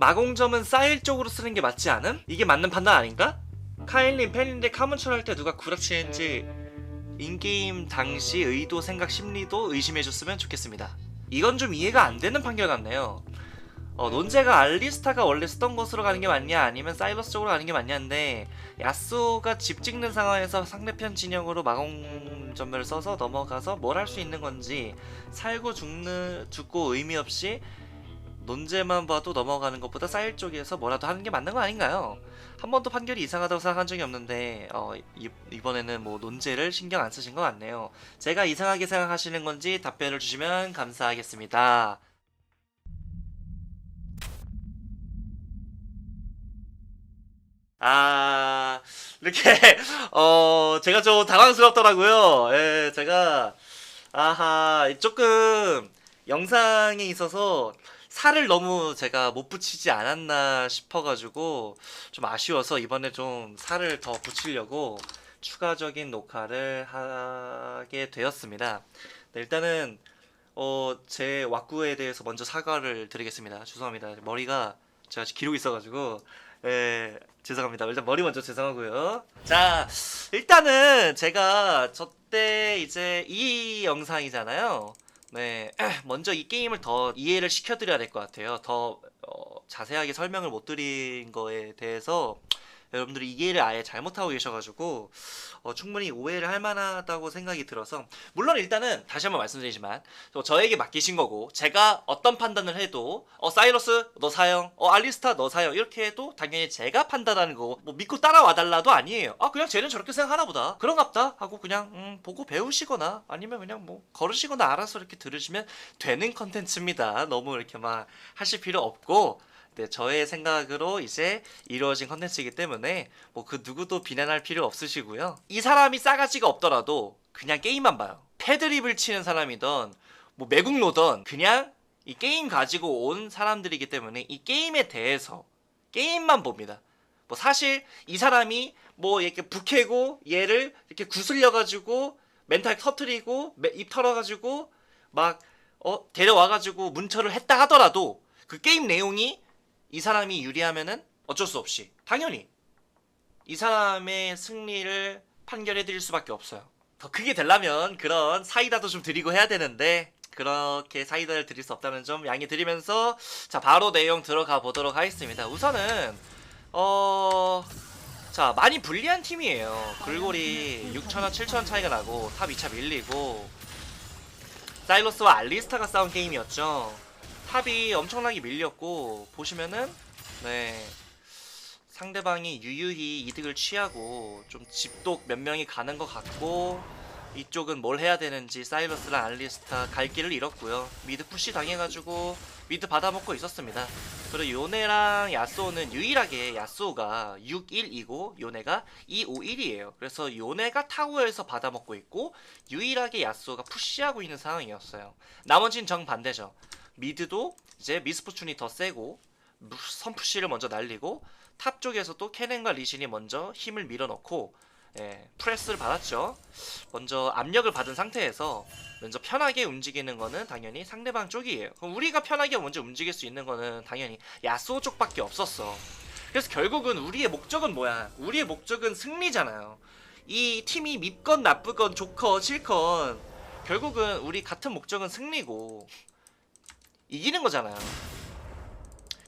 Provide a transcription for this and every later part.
마공점은 사일 쪽으로 쓰는 게 맞지 않음? 이게 맞는 판단 아닌가? 카일린 팬인데 카문철 할 때 누가 구라치는지 인게임 당시 의도 생각 심리도 의심해줬으면 좋겠습니다. 이건 좀 이해가 안 되는 판결 같네요. 어, 논제가 알리스타가 원래 쓰던 곳으로 가는 게 맞냐 아니면 사이러스 쪽으로 가는 게 맞냐인데 야스오가 집 찍는 상황에서 상대편 진영으로 마공 전멸을 써서 넘어가서 뭘 할 수 있는 건지 살고 죽는 죽고 의미 없이 논제만 봐도 넘어가는 것보다 사일 쪽에서 뭐라도 하는 게 맞는 거 아닌가요? 한 번도 판결이 이상하다고 생각한 적이 없는데 어, 이, 이번에는 뭐 논제를 신경 안 쓰신 것 같네요. 제가 이상하게 생각하시는 건지 답변을 주시면 감사하겠습니다. 아 이렇게 어 제가 좀 당황스럽더라고요. 예, 제가 아하 조금 영상에 있어서 살을 너무 제가 못 붙이지 않았나 싶어가지고 좀 아쉬워서 이번에 좀 살을 더 붙이려고 추가적인 녹화를 하게 되었습니다. 네, 일단은 어, 제 왁구에 대해서 먼저 사과를 드리겠습니다. 죄송합니다. 머리가 제가 기록이 있어가지고 예, 죄송합니다. 일단 머리 먼저 죄송하고요. 자, 일단은 제가 저때 이제 이 영상이잖아요. 네, 먼저 이 게임을 더 이해를 시켜드려야 될 것 같아요. 더 어, 자세하게 설명을 못 드린 거에 대해서 여러분들이 이해를 아예 잘못하고 계셔가지고 어, 충분히 오해를 할 만하다고 생각이 들어서 물론 일단은 다시 한번 말씀드리지만 저- 저에게 맡기신 거고 제가 어떤 판단을 해도 어 사이러스 너 사형 어 알리스타 너 사형 이렇게 해도 당연히 제가 판단하는 거고 뭐 믿고 따라와 달라도 아니에요. 아 그냥 쟤는 저렇게 생각하나 보다. 그런갑다 하고 그냥 음, 보고 배우시거나 아니면 그냥 뭐 걸으시거나 알아서 이렇게 들으시면 되는 컨텐츠입니다. 너무 이렇게 막 하실 필요 없고 네, 저의 생각으로 이제 이루어진 컨텐츠이기 때문에 뭐 그 누구도 비난할 필요 없으시고요. 이 사람이 싸가지가 없더라도 그냥 게임만 봐요. 패드립을 치는 사람이던 뭐 매국노던 그냥 이 게임 가지고 온 사람들이기 때문에 이 게임에 대해서 게임만 봅니다. 뭐 사실 이 사람이 뭐 이렇게 북해고 얘를 이렇게 구슬려 가지고 멘탈 터트리고 매- 입 털어 가지고 막 어, 데려와 가지고 문처를 했다 하더라도 그 게임 내용이 이 사람이 유리하면은 어쩔 수 없이 당연히 이 사람의 승리를 판결해 드릴 수밖에 없어요. 더 크게 되려면 그런 사이다도 좀 드리고 해야 되는데 그렇게 사이다를 드릴 수 없다는 점 양해 드리면서 자 바로 내용 들어가 보도록 하겠습니다. 우선은 어. 자 많이 불리한 팀이에요. 글골이 6천원 7천원 차이가 나고 탑 2차 밀리고 사일로스와 알리스타가 싸운 게임이었죠. 탑이 엄청나게 밀렸고 보시면은 네. 상대방이 유유히 이득을 취하고 좀 집독 몇 명이 가는 것 같고 이쪽은 뭘 해야 되는지 사이러스랑 알리스타 갈 길을 잃었고요. 미드 푸시 당해가지고 미드 받아먹고 있었습니다. 그리고 요네랑 야스오는 유일하게 야스오가 6-1이고 요네가 2-5-1이에요. 그래서 요네가 타워에서 받아먹고 있고 유일하게 야스오가 푸시하고 있는 상황이었어요. 나머진 정반대죠 미드도 이제 미스포춘이 더 세고 선푸시를 먼저 날리고 탑 쪽에서도 케넨과 리신이 먼저 힘을 밀어넣고 예, 프레스를 받았죠. 먼저 압력을 받은 상태에서 먼저 편하게 움직이는 거는 당연히 상대방 쪽이에요. 그럼 우리가 편하게 먼저 움직일 수 있는 거는 당연히 야스오 쪽밖에 없었어. 그래서 결국은 우리의 목적은 뭐야? 우리의 목적은 승리잖아요. 이 팀이 밉건 나쁘건 좋건 싫건 결국은 우리 같은 목적은 승리고 이기는 거잖아요.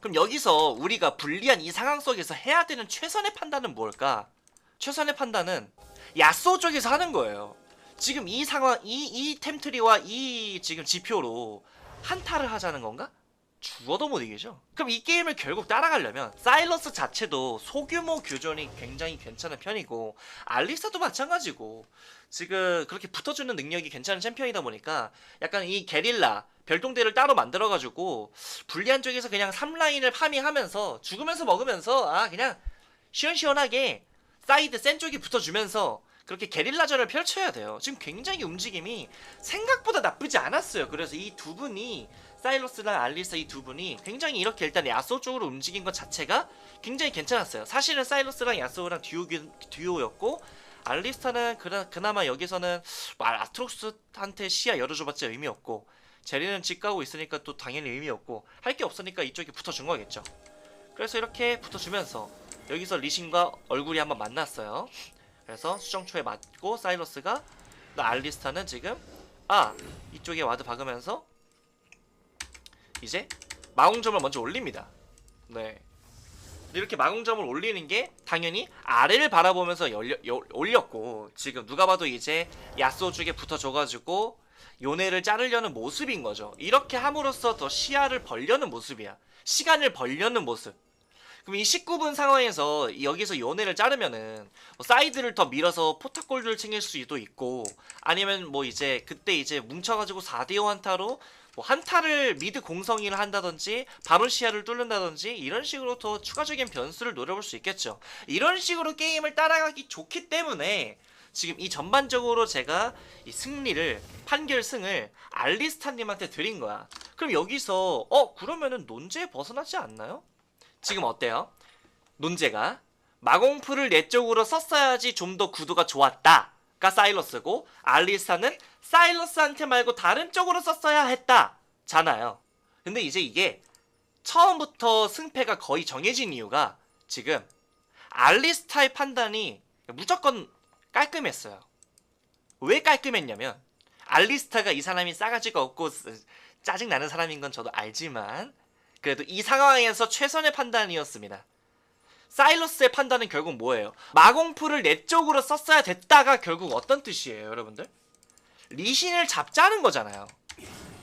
그럼 여기서 우리가 불리한 이 상황 속에서 해야 되는 최선의 판단은 뭘까? 최선의 판단은 야쏘 쪽에서 하는 거예요. 지금 이 상황, 이, 이 템트리와 이 지금 지표로 한타를 하자는 건가? 죽어도 못 이기죠. 그럼 이 게임을 결국 따라가려면 사일러스 자체도 소규모 교전이 굉장히 괜찮은 편이고 알리스타도 마찬가지고 지금 그렇게 붙어주는 능력이 괜찮은 챔피언이다 보니까 약간 이 게릴라 별동대를 따로 만들어가지고 불리한 쪽에서 그냥 3라인을 파밍하면서 죽으면서 먹으면서 아 그냥 시원시원하게 사이드 센 쪽이 붙어주면서 그렇게 게릴라전을 펼쳐야 돼요. 지금 굉장히 움직임이 생각보다 나쁘지 않았어요. 그래서 이 두 분이 사일러스랑 알리사 이두 분이 굉장히 이렇게 일단 야소 쪽으로 움직인 것 자체가 굉장히 괜찮았어요. 사실은 사일러스랑 야소랑 듀오, 듀오였고 알리스타는 그나, 그나마 여기서는 뭐 아트록스한테 시야 열어줘봤자 의미 없고 제리는 집 가고 있으니까 또 당연히 의미 없고 할 게 없으니까 이쪽에 붙어준 거겠죠. 그래서 이렇게 붙어주면서 여기서 리신과 얼굴이 한번 만났어요. 그래서 수정초에 맞고 사이러스가 나 알리스타는 지금 아 이쪽에 와드 박으면서 이제 마공점을 먼저 올립니다. 네. 이렇게 마공점을 올리는 게 당연히 아래를 바라보면서 열려, 여- 올렸고 지금 누가 봐도 이제 쪽에 붙어줘가지고 요네를 자르려는 모습인 거죠. 이렇게 함으로써 더 시야를 벌려는 모습이야. 시간을 벌려는 모습. 그럼 이 19분 상황에서 이- 여기서 요네를 자르면은 뭐 사이드를 더 밀어서 포탑골드를 챙길 수도 있고 아니면 뭐 이제 그때 이제 뭉쳐가지고 4대5 한타로 뭐 한타를 미드 공성이를 한다든지 바로 시야를 뚫는다든지 이런 식으로 더 추가적인 변수를 노려볼 수 있겠죠. 이런 식으로 게임을 따라가기 좋기 때문에 지금 이 전반적으로 제가 이 승리를 판결승을 알리스타님한테 드린 거야. 그럼 여기서 어 그러면은 논제 벗어나지 않나요? 지금 어때요? 논제가 마공풀을 내 쪽으로 썼어야지 좀 더 구도가 좋았다 가 사일러스고 알리스타는 사일러스한테 말고 다른 쪽으로 썼어야 했다 잖아요. 근데 이제 이게 처음부터 승패가 거의 정해진 이유가 지금 알리스타의 판단이 무조건 깔끔했어요. 왜 깔끔했냐면 알리스타가 이 사람이 싸가지가 없고 쓰- 짜증나는 사람인 건 저도 알지만 그래도 이 상황에서 최선의 판단이었습니다. 사일러스의 판단은 결국 뭐예요? 마공풀을 내 쪽으로 썼어야 됐다가 결국 어떤 뜻이에요, 여러분들? 리신을 잡자는 거잖아요.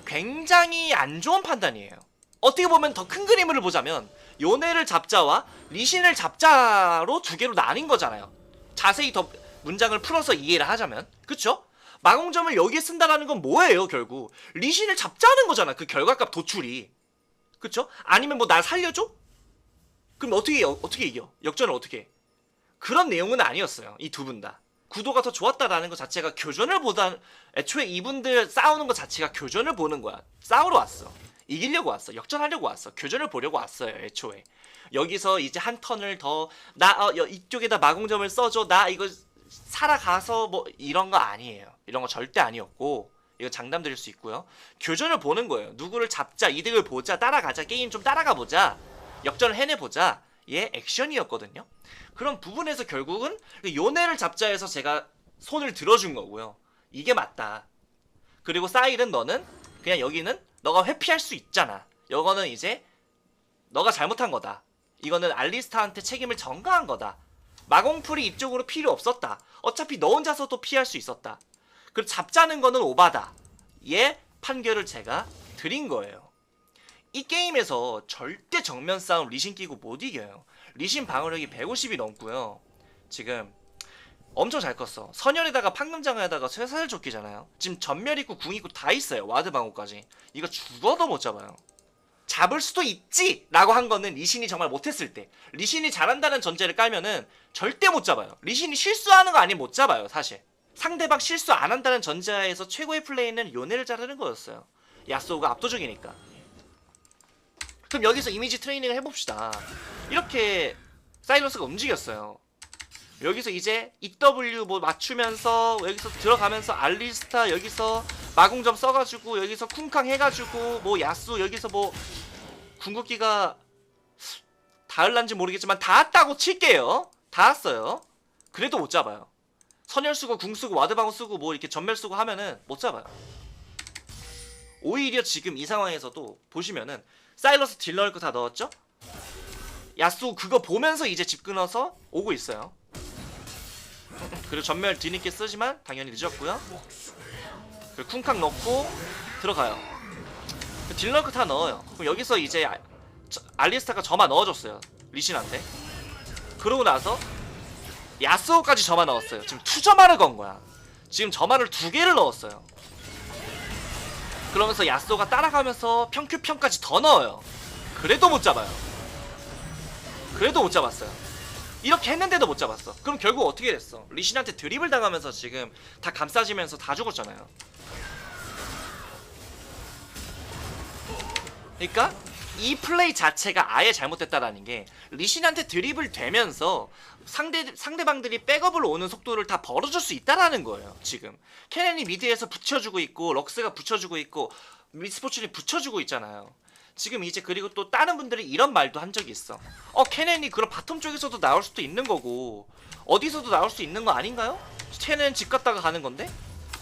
굉장히 안 좋은 판단이에요. 어떻게 보면 더 큰 그림을 보자면 요네를 잡자와 리신을 잡자로 두 개로 나뉜 거잖아요. 자세히 더 문장을 풀어서 이해를 하자면 그쵸? 마공점을 여기에 쓴다라는 건 뭐예요 결국 리신을 잡자는 거잖아 그 결과값 도출이 그쵸? 아니면 뭐날 살려줘? 그럼 어떻게 어, 어떻게 이겨? 역전을 어떻게 해? 그런 내용은 아니었어요 이 두 분 다 구도가 더 좋았다라는 것 자체가 교전을 보다 애초에 이분들 싸우는 것 자체가 교전을 보는 거야. 싸우러 왔어. 이기려고 왔어. 역전하려고 왔어. 교전을 보려고 왔어요 애초에. 여기서 이제 한 턴을 더 나 어, 여- 이쪽에다 마공점을 써줘. 나 이거 살아가서 뭐 이런 거 아니에요. 이런 거 절대 아니었고 이거 장담 드릴 수 있고요. 교전을 보는 거예요. 누구를 잡자 이득을 보자 따라가자 게임 좀 따라가 보자 역전을 해내 보자 얘 액션이었거든요. 그런 부분에서 결국은 그 요네를 잡자 해서 제가 손을 들어준 거고요. 이게 맞다. 그리고 사일은 너는 그냥 여기는 너가 회피할 수 있잖아. 이거는 이제 너가 잘못한 거다. 이거는 알리스타한테 책임을 전가한 거다. 마공풀이 이쪽으로 필요 없었다. 어차피 너 혼자서도 피할 수 있었다. 그리고 잡자는 거는 오바다. 얘 판결을 제가 드린 거예요 이 게임에서 절대 정면 싸움 리신 끼고 못 이겨요. 리신 방어력이 150이 넘고요. 지금 엄청 잘 컸어. 선열에다가 판금장에다가 쇠사슬 조끼잖아요. 지금 전멸 있고 궁 있고 다 있어요. 와드 방어까지. 이거 죽어도 못 잡아요. 잡을 수도 있지! 라고 한 거는 리신이 정말 못했을 때. 리신이 잘한다는 전제를 깔면은 절대 못 잡아요. 리신이 실수하는 거 아니면 못 잡아요 사실. 상대방 실수 안 한다는 전제하에서 최고의 플레이는 요네를 자르는 거였어요. 야스오가 압도적이니까 그럼 여기서 이미지 트레이닝을 해봅시다. 이렇게 사이러스가 움직였어요. 여기서 이제 EW 뭐 맞추면서 여기서 들어가면서 알리스타 여기서 마공점 써가지고 여기서 쿵캉 해가지고 뭐 야수 여기서 뭐 궁극기가 닿을란지 모르겠지만 닿았다고 칠게요. 닿았어요. 그래도 못 잡아요. 선열 쓰고 궁 쓰고 와드 방어 쓰고 뭐 이렇게 전멸 쓰고 하면은 못 잡아요. 오히려 지금 이 상황에서도 보시면은 사일러스 딜 넣을 거 다 넣었죠 야수 그거 보면서 이제 집 끊어서 오고 있어요 그리고 전멸 뒤늦게 쓰지만 당연히 늦었고요. 그리고 쿵캉 넣고 들어가요. 딜러크 다 넣어요. 그럼 여기서 이제 아, 저- 알리스타가 저만 넣어줬어요. 리신한테. 그러고 나서 야스오까지 저만 넣었어요. 지금 투저만을 건 거야. 지금 저만을 두 개를 넣었어요. 그러면서 야스오가 따라가면서 평큐평까지 더 넣어요. 그래도 못 잡아요. 그래도 못 잡았어요. 이렇게 했는데도 못 잡았어. 그럼 결국 어떻게 됐어? 리신한테 드립을 당하면서 지금 다 감싸지면서 다 죽었잖아요. 그러니까 이 플레이 자체가 아예 잘못됐다라는 게 리신한테 드립을 되면서 상대 상대방들이 백업을 오는 속도를 다 벌어줄 수 있다라는 거예요. 지금 케넨이 미드에서 붙여주고 있고 럭스가 붙여주고 있고 미스포츠이 붙여주고 있잖아요. 지금 이제 그리고 또 다른 분들이 이런 말도 한 적이 있어. 어 케넨이 그럼 바텀 쪽에서도 나올 수도 있는 거고 어디서도 나올 수 있는 거 아닌가요? 케넨 집 갔다가 가는 건데?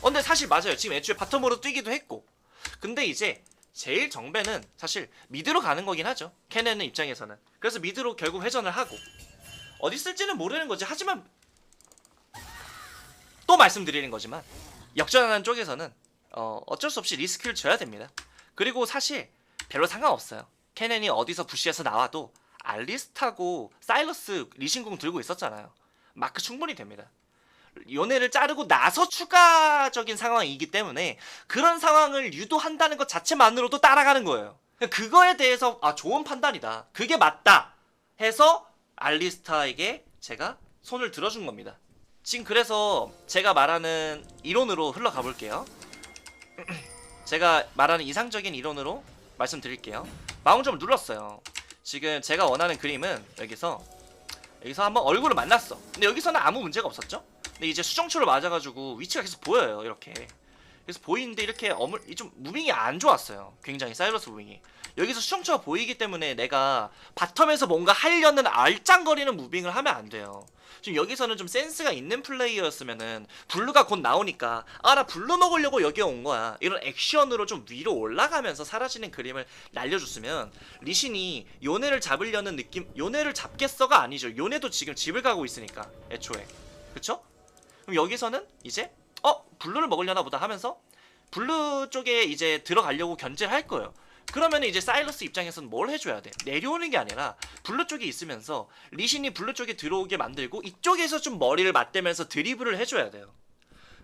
어 근데 사실 맞아요. 지금 애초에 바텀으로 뛰기도 했고. 근데 이제 제일 정배는 사실 미드로 가는 거긴 하죠. 케넨은 입장에서는. 그래서 미드로 결국 회전을 하고 어디 쓸지는 모르는 거지. 하지만 또 말씀드리는 거지만 역전하는 쪽에서는 어, 어쩔 수 없이 리스크를 져야 됩니다. 그리고 사실 별로 상관없어요. 케넨이 어디서 부시에서 나와도 알리스타고 사일러스 리신궁 들고 있었잖아요. 마크 충분히 됩니다. 요네를 자르고 나서 추가적인 상황이기 때문에 그런 상황을 유도한다는 것 자체만으로도 따라가는 거예요. 그거에 대해서 아 좋은 판단이다. 그게 맞다. 해서 알리스타에게 제가 손을 들어준 겁니다. 지금 그래서 제가 말하는 이론으로 흘러가 볼게요. 제가 말하는 이상적인 이론으로 말씀드릴게요. 마운점을 눌렀어요. 지금 제가 원하는 그림은 여기서 여기서 한번 얼굴을 만났어. 근데 여기서는 아무 문제가 없었죠? 근데 이제 수정초를 맞아가지고 위치가 계속 보여요. 이렇게. 그래서 보이는데 이렇게 어물 이좀 무빙이 안 좋았어요. 굉장히 사이러스 무빙이. 여기서 수정초가 보이기 때문에 내가 바텀에서 뭔가 하려는 알짱거리는 무빙을 하면 안 돼요. 지금 여기서는 좀 센스가 있는 플레이어였으면은 블루가 곧 나오니까 아 나 블루 먹으려고 여기 온 거야 이런 액션으로 좀 위로 올라가면서 사라지는 그림을 날려줬으면 리신이 요네를 잡으려는 느낌 요네를 잡겠어가 아니죠 요네도 지금 집을 가고 있으니까 애초에 그쵸? 그럼 여기서는 이제 어 블루를 먹으려나 보다 하면서 블루 쪽에 이제 들어가려고 견제를 할 거예요. 그러면 이제 사일러스 입장에서는 뭘 해줘야 돼? 내려오는 게 아니라 블루 쪽에 있으면서 리신이 블루 쪽에 들어오게 만들고 이쪽에서 좀 머리를 맞대면서 드리블을 해줘야 돼요.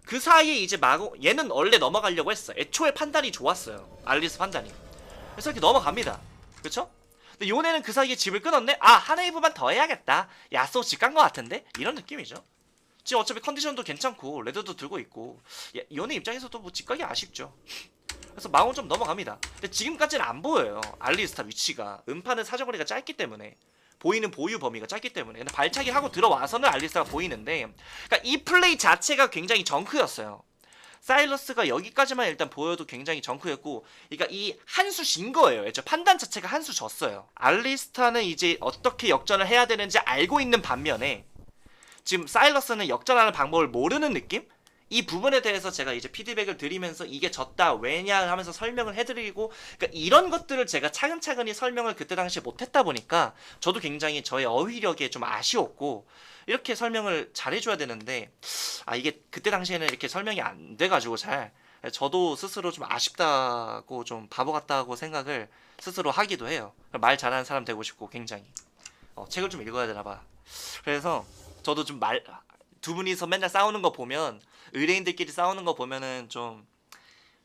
그 사이에 이제 마고 얘는 원래 넘어가려고 했어. 애초에 판단이 좋았어요. 알리스 판단이. 그래서 이렇게 넘어갑니다. 그쵸? 근데 요네는 그 사이에 집을 끊었네? 아, 한 웨이브만 더 해야겠다. 야쏘 집간 것 같은데? 이런 느낌이죠. 지금 어차피 컨디션도 괜찮고 레드도 들고 있고 예, 연예 입장에서도 뭐 직각이 아쉽죠. 그래서 망원 좀 넘어갑니다. 근데 지금까지는 안 보여요. 알리스타 위치가 음파는 사정거리가 짧기 때문에 보이는 보유 범위가 짧기 때문에 근데 발차기 하고 들어와서는 알리스타가 보이는데 그러니까 이 플레이 자체가 굉장히 정크였어요. 사일러스가 여기까지만 일단 보여도 굉장히 정크였고 그러니까 이 한 수 진 거예요. 애초 판단 자체가 한 수 졌어요. 알리스타는 이제 어떻게 역전을 해야 되는지 알고 있는 반면에 지금 사일러스는 역전하는 방법을 모르는 느낌? 이 부분에 대해서 제가 이제 피드백을 드리면서 이게 졌다 왜냐 하면서 설명을 해드리고 그러니까 이런 것들을 제가 차근차근히 설명을 그때 당시에 못했다 보니까 저도 굉장히 저의 어휘력에 좀 아쉬웠고 이렇게 설명을 잘해줘야 되는데 아 이게 그때 당시에는 이렇게 설명이 안 돼가지고 잘 저도 스스로 좀 아쉽다고 좀 바보 같다고 생각을 스스로 하기도 해요. 말 잘하는 사람 되고 싶고 굉장히. 어, 책을 좀 읽어야 되나 봐. 그래서 저도 좀 말 두 분이서 맨날 싸우는 거 보면 의뢰인들끼리 싸우는 거 보면은 좀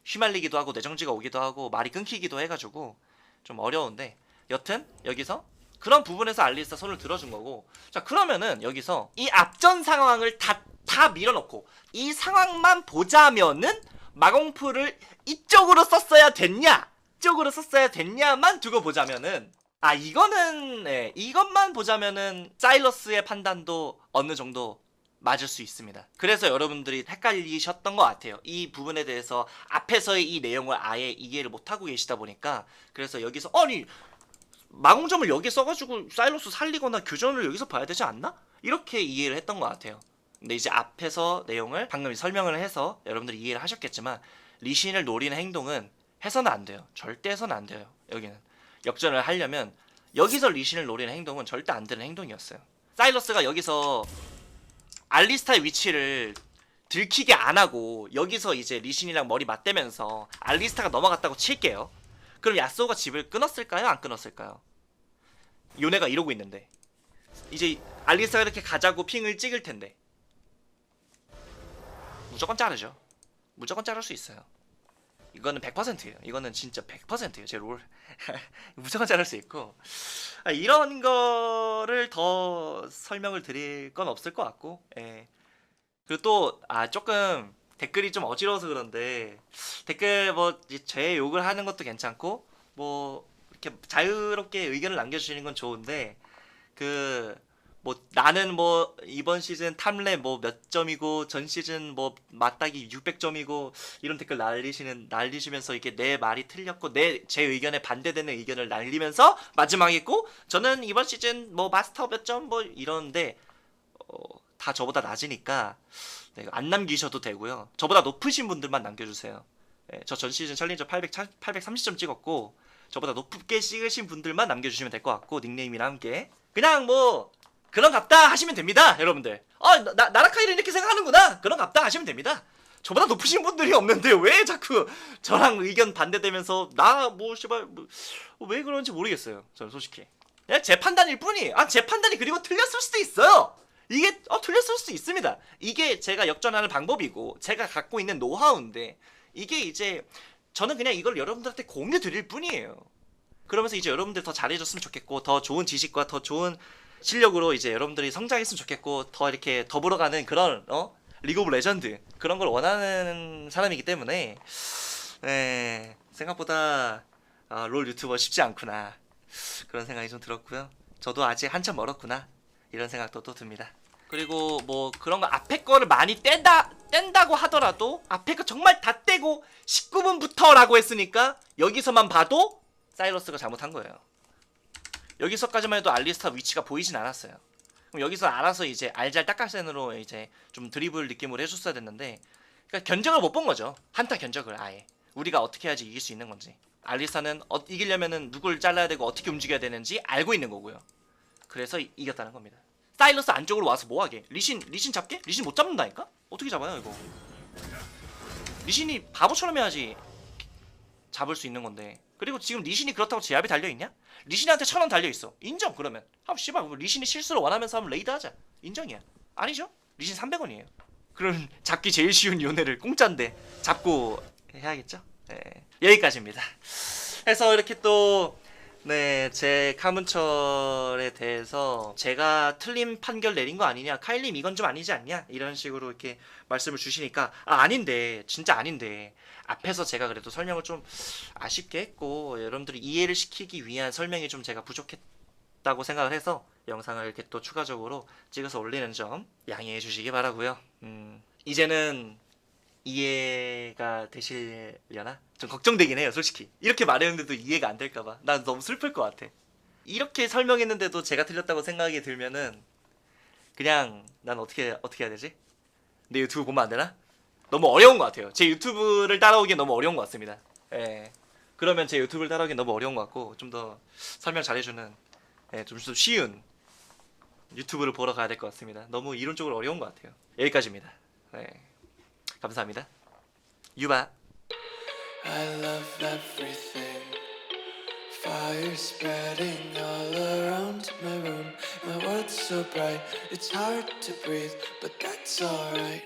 휘말리기도 하고 내정지가 오기도 하고 말이 끊기기도 해가지고 좀 어려운데 여튼 여기서 그런 부분에서 알리스타 손을 들어준 거고 자 그러면은 여기서 이 앞전 상황을 다 다 밀어넣고 이 상황만 보자면은 마공프를 이쪽으로 썼어야 됐냐 이쪽으로 썼어야 됐냐만 두고 보자면은 아 이거는 네, 이것만 보자면은 사일러스의 판단도 어느 정도 맞을 수 있습니다. 그래서 여러분들이 헷갈리셨던 것 같아요. 이 부분에 대해서 앞에서의 이 내용을 아예 이해를 못하고 계시다 보니까 그래서 여기서 아니 마공점을 여기에 써가지고 사일러스 살리거나 교전을 여기서 봐야 되지 않나? 이렇게 이해를 했던 것 같아요. 근데 이제 앞에서 내용을 방금 설명을 해서 여러분들이 이해를 하셨겠지만 리신을 노리는 행동은 해서는 안 돼요. 절대 해서는 안 돼요. 여기는 역전을 하려면 여기서 리신을 노리는 행동은 절대 안 되는 행동이었어요. 사일러스가 여기서 알리스타의 위치를 들키게 안 하고 여기서 이제 리신이랑 머리 맞대면서 알리스타가 넘어갔다고 칠게요. 그럼 야스오가 집을 끊었을까요? 안 끊었을까요? 요네가 이러고 있는데 이제 알리스타가 이렇게 가자고 핑을 찍을 텐데 무조건 자르죠. 무조건 자를 수 있어요. 이거는 100%예요. 이거는 진짜 100%예요. 제 롤. 무조건 자를 수 있고 아, 이런 거를 더 설명을 드릴 건 없을 것 같고 예. 그리고 또 아 조금 댓글이 좀 어지러워서 그런데 댓글 뭐 제 욕을 하는 것도 괜찮고 뭐 이렇게 자유롭게 의견을 남겨주시는 건 좋은데 그 뭐 나는 뭐 이번 시즌 탐레 뭐 몇 점이고 전 시즌 뭐 맞닥이 600점이고 이런 댓글 날리시는 날리시면서 이게 내 말이 틀렸고 내 제 의견에 반대되는 의견을 날리면서 마지막에 있고 저는 이번 시즌 뭐 마스터 몇 점 뭐 이러는데 어, 다 저보다 낮으니까 네, 안 남기셔도 되고요. 저보다 높으신 분들만 남겨주세요. 네, 저전 시즌 챌린저 800, 830점 찍었고 저보다 높게 찍으신 분들만 남겨주시면 될 것 같고 닉네임이랑 함께 그냥 뭐 그런 갑다 하시면 됩니다 여러분들. 아 나, 나- 나라카이를 이렇게 생각하는구나. 그런 갑다 하시면 됩니다. 저보다 높으신 분들이 없는데 왜 자꾸 저랑 의견 반대되면서 나 뭐 씨발 뭐, 왜 그런지 모르겠어요 저는 솔직히. 그냥 제 판단일 뿐이 아 제 판단이 그리고 틀렸을 수도 있어요. 이게 어 틀렸을 수도 있습니다. 이게 제가 역전하는 방법이고 제가 갖고 있는 노하우인데 이게 이제 저는 그냥 이걸 여러분들한테 공유 드릴 뿐이에요. 그러면서 이제 여러분들 더 잘해줬으면 좋겠고 더 좋은 지식과 더 좋은 실력으로 이제 여러분들이 성장했으면 좋겠고 더 이렇게 더불어가는 그런 어 리그 오브 레전드 그런 걸 원하는 사람이기 때문에 네, 생각보다 아, 롤 유튜버 쉽지 않구나 그런 생각이 좀 들었고요. 저도 아직 한참 멀었구나 이런 생각도 또 듭니다. 그리고 뭐 그런 거 앞에 거를 많이 뗀다 뗀다고 하더라도 앞에 거 정말 다 떼고 19분부터라고 했으니까 여기서만 봐도 사이러스가 잘못한 거예요. 여기서까지만 해도 알리스타 위치가 보이진 않았어요. 그럼 여기서 알아서 이제 알잘 딱가센으로 이제 좀 드리블 느낌으로 해줬어야 됐는데 그러니까 견적을 못 본 거죠. 한타 견적을 아예 우리가 어떻게 해야지 이길 수 있는 건지 알리스타는 어, 이기려면은 누굴 잘라야 되고 어떻게 움직여야 되는지 알고 있는 거고요. 그래서 이, 이겼다는 겁니다. 사일러스 안쪽으로 와서 뭐하게? 리신 리신 잡게? 리신 못 잡는다니까? 어떻게 잡아요 이거? 리신이 바보처럼 해야지 잡을 수 있는 건데. 그리고 지금 리신이 그렇다고 제압이 달려 있냐? 리신한테 천 원 달려 있어. 인정 그러면. 아 씨발 그럼 리신이 실수를 원하면서 하면 레이드 하자. 인정이야. 아니죠? 리신 300원이에요. 그럼 잡기 제일 쉬운 요네를 공짜인데 잡고 해야겠죠? 네. 여기까지입니다. 해서 이렇게 또 네, 제 카문철에 대해서 제가 틀린 판결 내린 거 아니냐, 카일님 이건 좀 아니지 않냐 이런 식으로 이렇게 말씀을 주시니까 아 아닌데 진짜 아닌데 앞에서 제가 그래도 설명을 좀 아쉽게 했고 여러분들이 이해를 시키기 위한 설명이 좀 제가 부족했다고 생각을 해서 영상을 이렇게 또 추가적으로 찍어서 올리는 점 양해해 주시기 바라고요. 음, 이제는 이해가 되시려나? 좀 걱정되긴 해요, 솔직히. 이렇게 말했는데도 이해가 안 될까봐. 난 너무 슬플 것 같아. 이렇게 설명했는데도 제가 틀렸다고 생각이 들면은 그냥 난 어떻게 어떻게 해야 되지? 내 유튜브 보면 안 되나? 너무 어려운 것 같아요. 제 유튜브를 따라오기 너무 어려운 것 같습니다. 예. 그러면 제 유튜브를 따라오기 너무 어려운 것 같고 좀 더 설명 잘해주는 예, 좀 더 쉬운 유튜브를 보러 가야 될 것 같습니다. 너무 이론적으로 어려운 것 같아요. 여기까지입니다. 네. 감사합니다. 유바. I love everything. Fire spreading all around my room. My world's so bright, it's hard to breathe, but that's alright.